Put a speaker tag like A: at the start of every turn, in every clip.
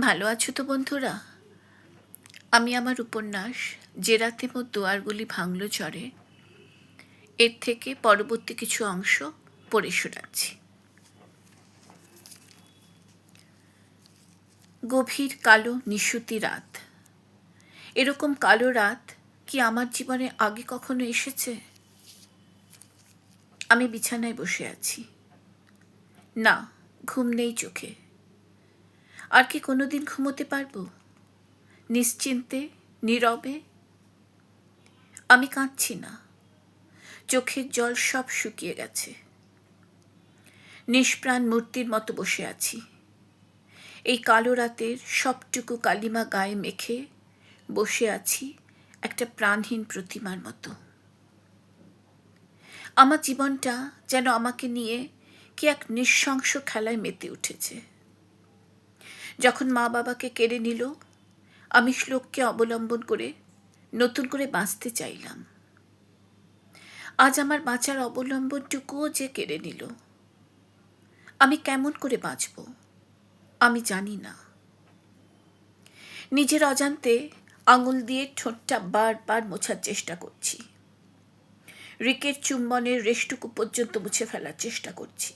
A: ভালো আছো তো বন্ধুরা? আমি আমার উপন্যাস, যে রাতে মোর দুয়ারগুলি ভাঙল ঝড়ে এর থেকে পরবর্তী কিছু অংশ পড়ে শোনাচ্ছি। গভীর কালো নিশুতি রাত। এরকম কালো রাত কি আমার জীবনে আগে কখনো এসেছে? আমি বিছানায় বসে আছি। না, ঘুম নেই চোখে। আর কি কোনোদিন ঘুমোতে পারব? নিশ্চিন্তে, নীরবে? আমি কাঁদছি না। চোখের জল সব শুকিয়ে গেছে। নিষ্প্রাণ মূর্তির মতো বসে আছি। এই কালো রাতের সবটুকু কালিমা গায়ে মেখে বসে আছি একটা প্রাণহীন প্রতিমার মতো। আমার জীবনটা যেন আমাকে নিয়ে কি এক নিঃশংস খেলায় মেতে উঠেছে। যখন মা বাবাকে কেড়ে নিল, আমি শ্লোককে অবলম্বন করে নতুন করে বাঁচতে চাইলাম। আজ আমার বাঁচার অবলম্বনটুকুও যে কেড়ে নিল, আমি কেমন করে বাঁচব, আমি জানি না। নিজের অজান্তে আঙুল দিয়ে ঠোঁটটা বারবার মোছার চেষ্টা করছি। রিকের চুম্বনের রেশটুকু পর্যন্ত মুছে ফেলার চেষ্টা করছি।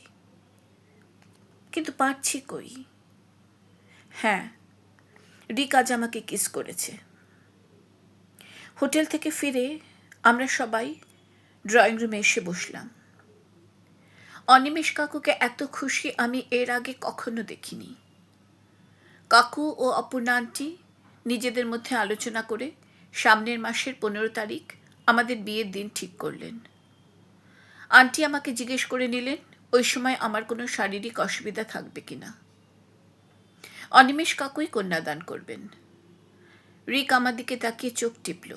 A: কিন্তু পারছি কই? হ্যাঁ রিক আজ আমাকে কিস করেছে। হোটেল থেকে ফিরে আমরা সবাই ড্রয়িং রুমে এসে বসলাম। অনিমেষ কাকুকে এত খুশি আমি এর আগে কখনো দেখিনি। কাকু ও অপূর্ণা আন্টি নিজেদের মধ্যে আলোচনা করে সামনের মাসের পনেরো তারিখ আমাদের বিয়ের দিন ঠিক করলেন। আন্টি আমাকে জিজ্ঞেস করে নিলেন, ওই সময় আমার কোনো শারীরিক অসুবিধা থাকবে কিনা? অনিমেষ কাকুই কন্যাদান করবেন। রিক আমার দিকে তাকিয়ে চোখ টিপল।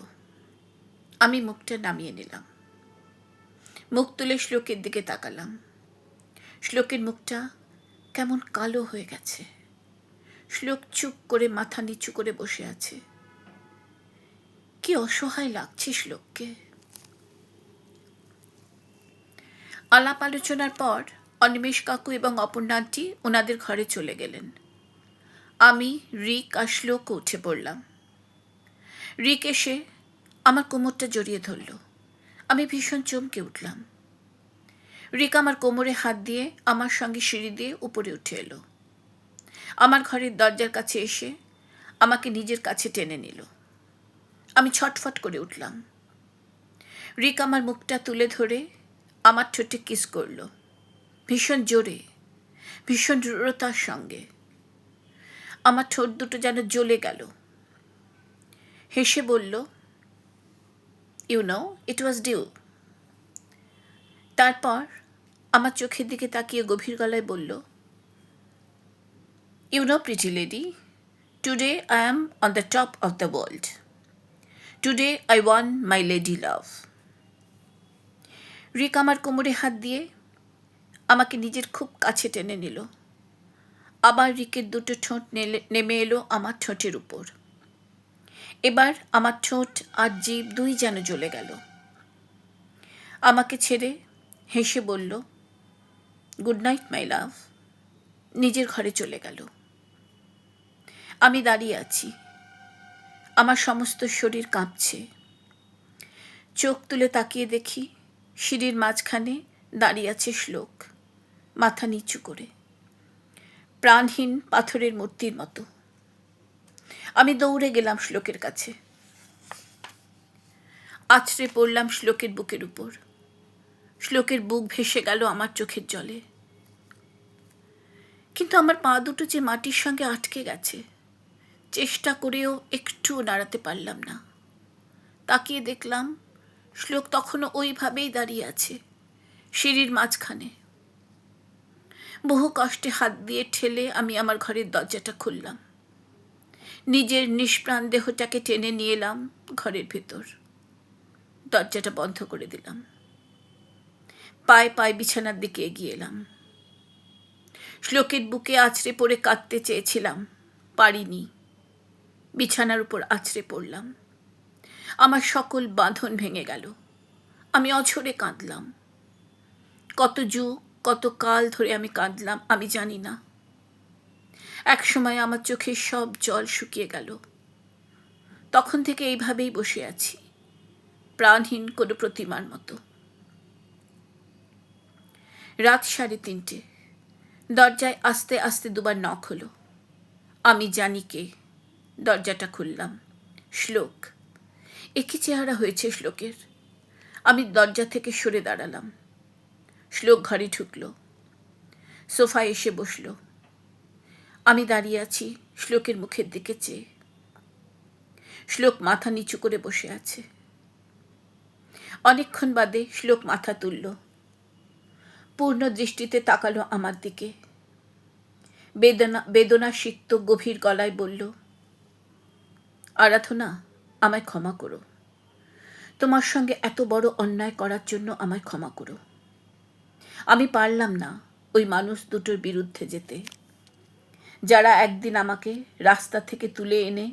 A: আমি মুখটা নামিয়ে নিলাম। মুখ তুলে শ্লোকের দিকে তাকালাম। শ্লোকের মুখটা কেমন কালো হয়ে গেছে। শ্লোক চুপ করে মাথা নিচু করে বসে আছে। কি অসহায় লাগছে শ্লোককে। আলাপ আলোচনার পর অনিমেষ কাকু এবং অপর্ণাটি ওনাদের ঘরে চলে গেলেন। আমি রিক শ্লোক উঠে পড়লাম। রিক এসে আমার কোমরটা জড়িয়ে ধরল। আমি ভীষণ চমকে উঠলাম। রিক আমার কোমরে হাত দিয়ে আমার সঙ্গে সিঁড়ি দিয়ে উপরে উঠে এলো। আমার ঘরের দরজার কাছে এসে আমাকে নিজের কাছে টেনে নিল। আমি ছটফট করে উঠলাম। রিক আমার মুখটা তুলে ধরে আমার ঠোঁটে কিস করল। ভীষণ জোরে, ভীষণ দৃঢ়তার সঙ্গে। আমার ঠোঁট দুটো যেন জ্বলে গেল। হেসে বলল you know it was due তারপর আমার চোখের দিকে তাকিয়ে গভীর গলায় বলল you know pretty lady today I am on the top of the world today I won my lady love রিক আমার কোমরে হাত দিয়ে আমাকে নিজের খুব কাছে টেনে নিল। আবার রিকের দুটো ঠোঁট নেমে এলো আমার ঠোঁটের উপর। এবার আমার ঠোঁট আর জীব দুই যেন জ্বলে গেল। আমাকে ছেড়ে হেসে বলল, গুড নাইট, মাই লাভ। নিজের ঘরে চলে গেল। আমি দাঁড়িয়ে আছি। আমার সমস্ত শরীর কাঁপছে। চোখ তুলে তাকিয়ে দেখি সিঁড়ির মাঝখানে দাঁড়িয়ে আছে শ্লোক, মাথা নিচু করে। প্রাণহীন পাথরের মূর্তির মতো। আমি দৌড়ে গেলাম শ্লোকের কাছে। আছড়ে পড়লাম শ্লোকের বুকের উপর। শ্লোকের বুক ভেসে গেল আমার চোখের জলে। কিন্তু আমার পা দুটো যে মাটির সঙ্গে আটকে গেছে, চেষ্টা করেও একটুও নাড়াতে পারলাম না। তাকিয়ে দেখলাম, শ্লোক তখনও ওইভাবেই দাঁড়িয়ে আছে, সিঁড়ির মাঝখানে। বহু কষ্টে হাত দিয়ে ঠেলে আমি আমার ঘরের দরজাটা খুললাম। নিজের নিষ্প্রাণ দেহটাকে টেনে নিয়ে এলাম ঘরের ভেতর। দরজাটা বন্ধ করে দিলাম। পায়ে পায়ে বিছানার দিকে এগিয়ে এলাম। শ্লোকের বুকে আছড়ে পড়ে কাঁদতে চেয়েছিলাম, পারিনি। বিছানার উপর আছড়ে পড়লাম। আমার সকল বাঁধন ভেঙে গেল। আমি অঝরে কাঁদলাম। কত যুগ কত কাল ধরে আমি কাঁদলাম, আমি জানি না। এক সময় আমার চোখের সব জল শুকিয়ে গেল। তখন থেকে এইভাবেই বসে আছি, প্রাণহীন কোনো প্রতিমার মতো। রাত সাড়ে তিনটে। দরজায় আস্তে আস্তে দুবার নখ হলো। আমি জানি কে। দরজাটা খুললাম। শ্লোক। একই চেহারা হয়েছে শ্লোকের। আমি দরজা থেকে সরে দাঁড়ালাম। শ্লোক ঘরে ঢুকলো সোফায় এসে বসল। আমি দাঁড়িয়ে আছি শ্লোকের মুখের দিকে চেয়ে। শ্লোক মাথা নিচু করে বসে আছে। অনেকক্ষণ বাদে শ্লোক মাথা তুলল। পূর্ণ দৃষ্টিতে তাকালো আমার দিকে। বেদনা বেদনা সিক্ত গভীর গলায় বলল, আরাধনা, আমায় ক্ষমা করো। তোমার সঙ্গে এত বড় অন্যায় করার জন্য আমায় ক্ষমা করো। আমি পারলাম না ওই মানুষ দুটোর বিরুদ্ধে যেতে। যারা একদিন আমাকে রাস্তা থেকে তুলে এনে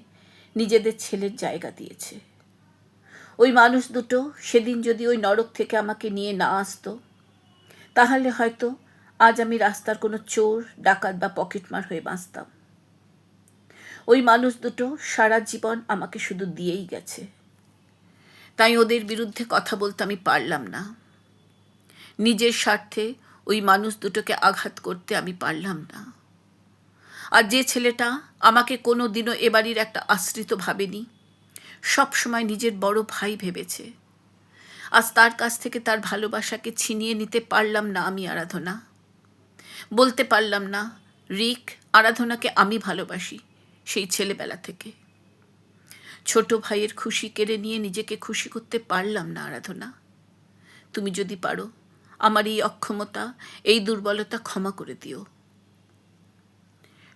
A: নিজেদের ছেলের জায়গা দিয়েছে। ওই মানুষ দুটো সেদিন যদি ওই নরক থেকে আমাকে নিয়ে না আসতো, তাহলে হয়তো আজ আমি রাস্তার কোনো চোর, ডাকাত বা পকেটমার হয়ে বাঁচতাম। ওই মানুষ দুটো সারা জীবন আমাকে শুধু দিয়েই গেছে। তাই ওদের বিরুদ্ধে কথা বলতে আমি পারলাম না। নিজের স্বার্থে ওই মানুষ দুটোকে আঘাত করতে আমি পারলাম না। আর যে ছেলেটা আমাকে কোনো দিনও এ বাড়ির একটা আশ্রিত ভাবেনি, সবসময় নিজের বড় ভাই ভেবেছে। আজ তার কাছ থেকে তার ভালোবাসাকে ছিনিয়ে নিতে পারলাম না আমি আরাধনা। বলতে পারলাম না, রিক আরাধনাকে আমি ভালোবাসি সেই ছেলেবেলা থেকে। ছোট ভাইয়ের খুশি কেড়ে নিয়ে নিজেকে খুশি করতে পারলাম না আরাধনা। তুমি যদি পারো আমার এই অক্ষমতা, এই দুর্বলতা ক্ষমা করে দিও।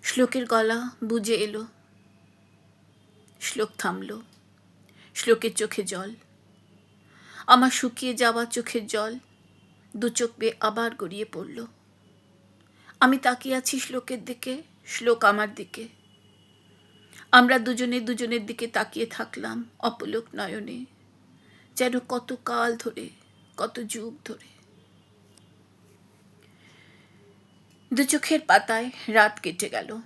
A: শ্লোকের গলা বুঝে এলো। শ্লোক থামল। শ্লোকের চোখে জল। আমার শুকিয়ে যাওয়া চোখের জল দু চোখ বেয়ে আবার গড়িয়ে পড়ল। আমি তাকিয়ে আছি শ্লোকের দিকে, শ্লোক আমার দিকে। আমরা দুজনে দুজনের দিকে তাকিয়ে থাকলাম অপলোক নয়নে। যেন কত কাল ধরে, কত যুগ ধরে। দু চোখের পাতায় রাত কেটে গেল।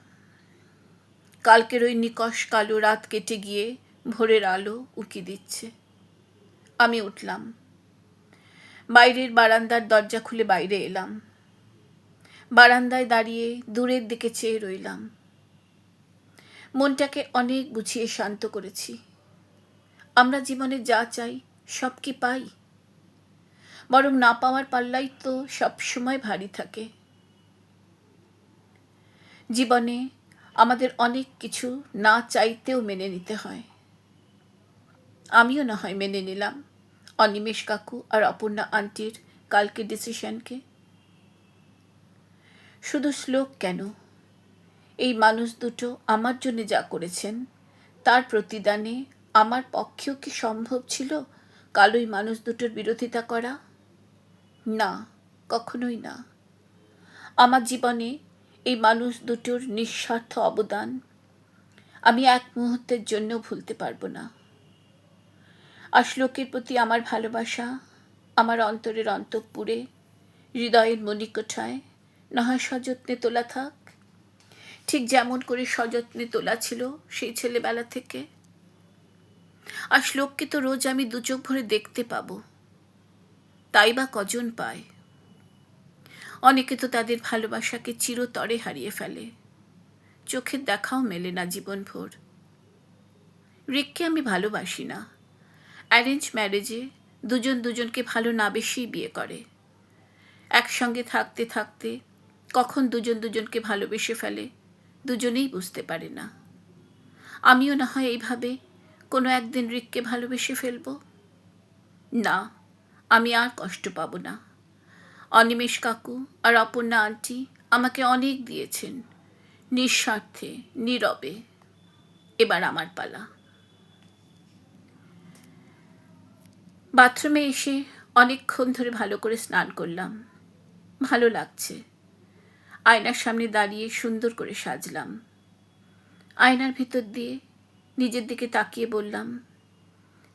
A: কালকের ওই নিকশ কালো রাত কেটে গিয়ে ভোরের আলো উকি দিচ্ছে। আমি উঠলাম। বাইরের বারান্দার দরজা খুলে বাইরে এলাম। বারান্দায় দাঁড়িয়ে দূরের দিকে চেয়ে রইলাম। মনটাকে অনেক গুছিয়ে শান্ত করেছি। আমরা জীবনে যা চাই সব কি পাই? বরং না পাওয়ার পাল্লাই তো সব সময় ভারী থাকে। জীবনে আমাদের অনেক কিছু না চাইতেও মেনে নিতে হয়। আমিও না হয় মেনে নিলাম। অনিমেষ কাকু আর অপর্ণা আন্টির কালকে ডিসিশনকে। শুধু শ্লোক কেন? এই মানুষ দুটো আমার জন্য যা করেছেন, তার প্রতিদানে আমার পক্ষেও কি সম্ভব ছিল কালোই মানুষ দুটোর বিরোধিতা করা? না, কখনোই না। আমার জীবনে এই মানুষ দুটোর নিঃস্বার্থ অবদান আমি এক মুহূর্তের জন্য ভুলতে পারব না। আর শ্লোকের প্রতি আমার ভালোবাসা আমার অন্তরের অন্তঃপুরে, হৃদয়ের মণিকোঠায় নাহয় সযত্নে তোলা থাক। ঠিক যেমন করে সযত্নে তোলা ছিল সেই ছেলেবেলা থেকে। আর শ্লোককে তো রোজ আমি দুচোখ ভরে দেখতে পাবো। তাই বা কজন পায়? অনেকে তো তাদের ভালোবাসাকে চিরতরে হারিয়ে ফেলে। চোখের দেখাও মেলে না জীবনভর। রিককে আমি ভালোবাসি না। অ্যারেঞ্জ ম্যারেজে দুজন দুজনকে ভালো না বেশি বিয়ে করে। একসঙ্গে থাকতে থাকতে কখন দুজন দুজনকে ভালোবেসে ফেলে দুজনেই বুঝতে পারে না। আমিও না হয় এইভাবে কোনো একদিন রিককে ভালোবেসে ফেলব? না, আমি আর কষ্ট পাব না। অনিমেষ কাকু আর অপর্ণা আন্টি আমাকে অনেক দিয়েছেন। নিঃস্বার্থে, নীরবে। এবার আমার পালা। বাথরুমে এসে অনেকক্ষণ ধরে ভালো করে স্নান করলাম। ভালো লাগছে। আয়নার সামনে দাঁড়িয়ে সুন্দর করে সাজলাম। আয়নার ভিতর দিয়ে নিজের দিকে তাকিয়ে বললাম,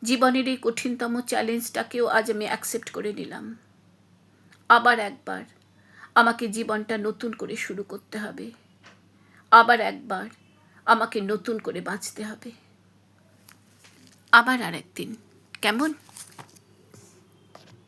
A: জীবনের এই কঠিনতম চ্যালেঞ্জটাকেও আজ আমি অ্যাকসেপ্ট করে নিলাম। আবার একবার আমাকে জীবনটা নতুন করে শুরু করতে হবে। আবার একবার আমাকে নতুন করে বাঁচতে হবে। আবার আর একদিন কেমন?